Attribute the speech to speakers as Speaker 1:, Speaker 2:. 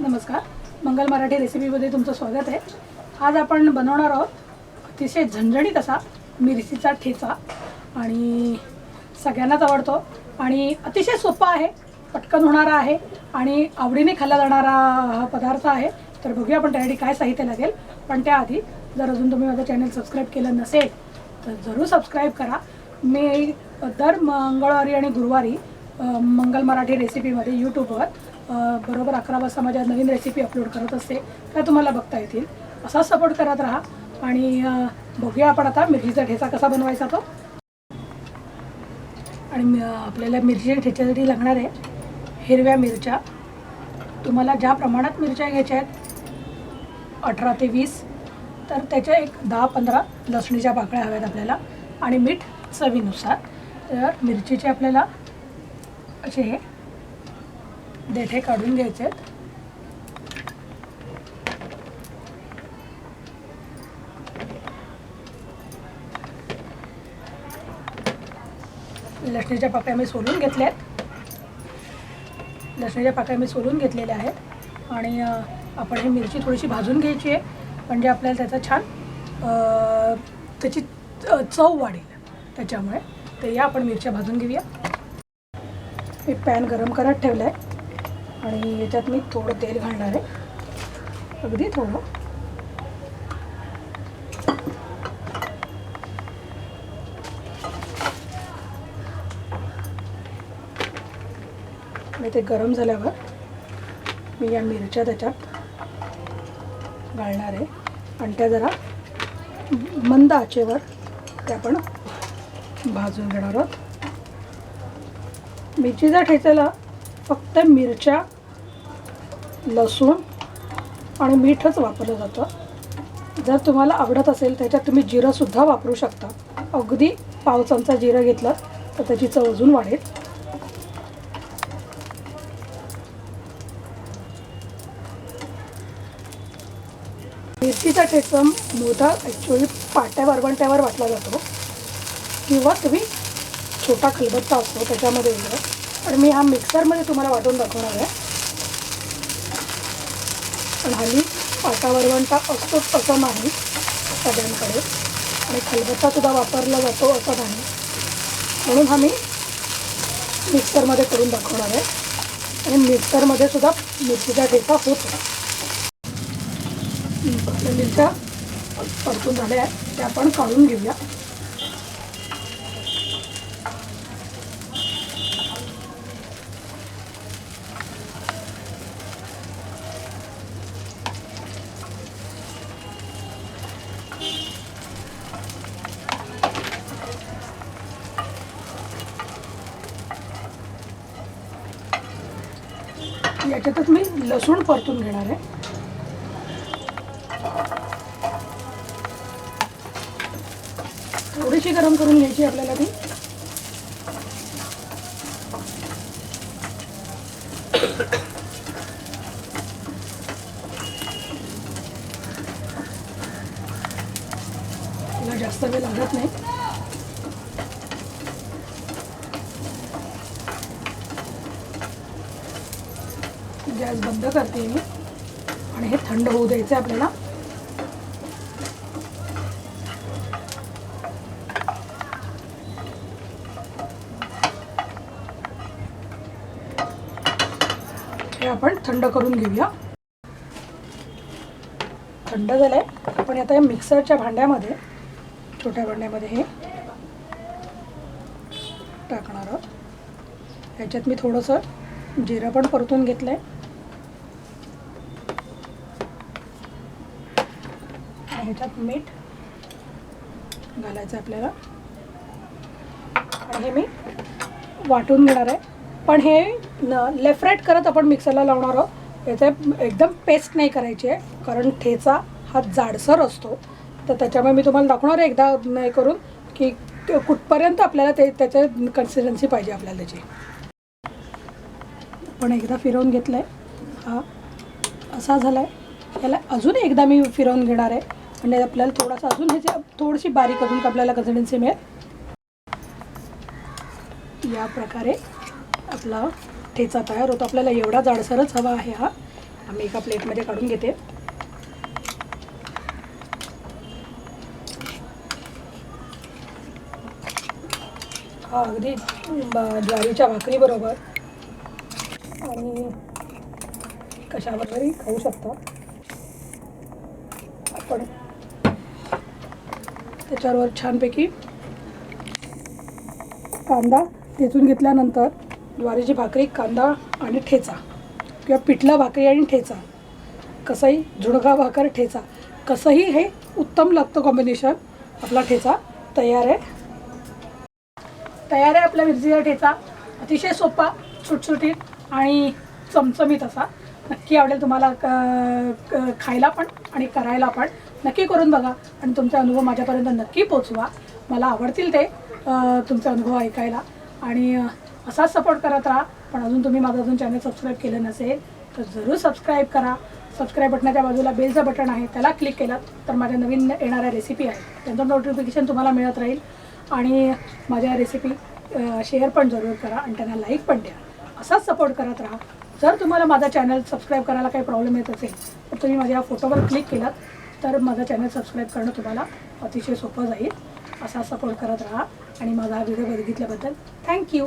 Speaker 1: नमस्कार. मंगल मराठी रेसिपीमध्ये तुमचं स्वागत आहे. आज आपण बनवणार आहोत अतिशय झणझणीत असा मिरचीचा ठेचा आणि सगळ्यांनाच आवडतो आणि अतिशय सोपा आहे पटकन होणारा आहे आणि आवडीने खाल्ला जाणारा हा पदार्थ आहे. तर बघूया आपण त्यासाठी काय साहित्य लागेल. पण त्याआधी जर अजून तुम्ही माझं चॅनल सबस्क्राईब केलं नसेल तर जरूर सबस्क्राईब करा. मी दर मंगळवारी आणि गुरुवारी मंगल मराठी रेसिपीमध्ये यूट्यूबवर बरोबर अकरा वाजता माझ्या नवीन रेसिपी अपलोड करत असते. त्या तुम्हाला बघता येतील. असा सपोर्ट करत राहा. आणि बघूया आपण आता मिरचीचा ठेचा कसा बनवायचा तो. आणि आपल्याला मिरची ठेच्यासाठी लागणार आहे हिरव्या मिरच्या. तुम्हाला ज्या प्रमाणात मिरच्या घ्यायच्या आहेत अठरा ते वीस तर त्याच्या एक दहा पंधरा लसणीच्या पाकळ्या हव्यात आपल्याला. आणि मीठ चवीनुसार. तर मिरचीचे आपल्याला असे हे देठे काढून घ्यायचे आहेत. लसणीच्या पाकळ्या मी सोलून घेतल्या आहेत. लसणीच्या पाकळ्या मी सोलून घेतलेल्या आहेत. आणि आपण हे मिरची थोडीशी भाजून घ्यायची आहे. म्हणजे आपल्याला त्याचा छान त्याची चव वाढेल त्याच्यामुळे. तर या आपण मिरच्या भाजून घेऊया. मी पॅन गरम करत ठेवलं आहे आणि याच्यात मी थोडं तेल घालणार आहे. अगदी थोडं. आणि ते गरम झाल्यावर मी या मिरच्या त्याच्यात घालणार आहे. आणि त्या जरा मंद आचेवर त्या पण भाजून घेणार आहोत. मिरची जर ठेचायला फक्त मिरच्या लसूण आणि मीठच वापरलं जातं. जर तुम्हाला आवडत असेल त्याच्यात तुम्ही जिरंसुद्धा वापरू शकता. अगदी पाव चमचा जिरं घेतलं तर त्याची चव अजून वाढेल. मिरचीचा ठेचा मोठा ॲक्च्युली पाट्या वरवंट्यावर वाटला जातो. किंवा तुम्ही छोटा खलबत्ता असतो त्याच्यामध्ये वेगळं पण मी हा मिक्सरमध्ये तुम्हाला वाटून दाखवणार आहे. पण हल्ली पाटा वरवंटा असतोच असं नाही सगळ्यांकडे. आणि खलबत्तासुद्धा वापरला जातो असं नाही. म्हणून हा मी मिक्सरमध्ये करून दाखवणार आहे. आणि मिक्सरमध्ये सुद्धा मिरचीचा ठेचा होत होता मिरच्या परतून झाल्या आहेत. त्या आपण काढून घेऊया. याच्यातच मी लसूण परतून घेणार आहे. थोडीशी गरम करून घ्यायची आपल्याला ती. तिला जास्त वेळ लागत नाही. गॅस बंद करते मी. आणि हे थंड होऊ द्यायचं आहे आपल्याला. हे आपण थंड करून घेऊया. थंड झालंय. आपण आता या मिक्सरच्या भांड्यामध्ये छोट्या भांड्यामध्ये हे टाकणार आहोत. ह्याच्यात मी थोडंसं जिरं पण परतून घेतलं आहे ह्याच्यात मीठ घालायचं आपल्याला. आणि हे मी वाटून घेणार आहे. पण हे न लेफ्ट राईट करत आपण मिक्सरला लावणार आहोत. याचे एकदम पेस्ट नाही करायची आहे. कारण ठेचा हा जाडसर असतो. तर त्याच्यामुळे मी तुम्हाला दाखवणार आहे एकदा नाही करून की कुठपर्यंत आपल्याला ते त्याच्या कन्सिस्टन्सी पाहिजे आपल्याला त्याची. पण एकदा फिरवून घेतलं आहे हा असा झाला आहे याला अजून एकदा मी फिरवून घेणार आहे. म्हणजे आपल्याला थोडासा अजून ह्याची थोडीशी बारीक अजून आपल्याला कन्सिस्टन्सी मिळेल. या प्रकारे आपला ठेचा तयार होतो. आपल्याला एवढा जाडसरच हवा आहे हा. आम्ही एका प्लेटमध्ये काढून घेते. हा अगदी ज्वारीच्या भाकरीबरोबर आणि कशाबरोबरही खाऊ शकता. आपण त्याच्यावर छानपैकी कांदा ठेचून घेतल्यानंतर ज्वारीची भाकरी कांदा आणि ठेचा किंवा पिठला भाकरी आणि ठेचा. कसंही झुणका भाकर ठेचा. कसंही हे उत्तम लागतं कॉम्बिनेशन आपला ठेचा तयार आहे. तयार आहे आपला मिरचीचा ठेचा. अतिशय सोपा सुटसुटीत आणि चमचमीत असा. नक्की आवडेल तुम्हाला क- खायला पण आणि करायला पण. नक्की करून बघा आणि तुमचा अनुभव माझ्यापर्यंत नक्की पोचवा. मला आवडतील ते तुमचा अनुभव ऐकायला. आणि असाच सपोर्ट करत राहा. पण अजून तुम्ही माझं अजून चॅनल सबस्क्राईब केलं नसेल तर जरूर सबस्क्राईब करा. सबस्क्राईब बटनाच्या बाजूला बेलचं बटन आहे त्याला क्लिक केलं तर माझ्या नवीन येणाऱ्या रेसिपी आहे त्यांचं नोटिफिकेशन तुम्हाला मिळत राहील. आणि माझ्या रेसिपी शेअर पण जरूर करा आणि त्यांना लाईक पण द्या. असाच सपोर्ट करत राहा. जर तुम्हाला माझा चॅनल सबस्क्राईब करायला काही प्रॉब्लेम येत असेल तर तुम्ही माझ्या फोटोवर क्लिक केलात तर माझा चॅनल सबस्क्राईब करणं तुम्हाला अतिशय सोपं जाईल. असा सपोर्ट करत राहा आणि माझा हा व्हिडिओ बघितल्याबद्दल थँक्यू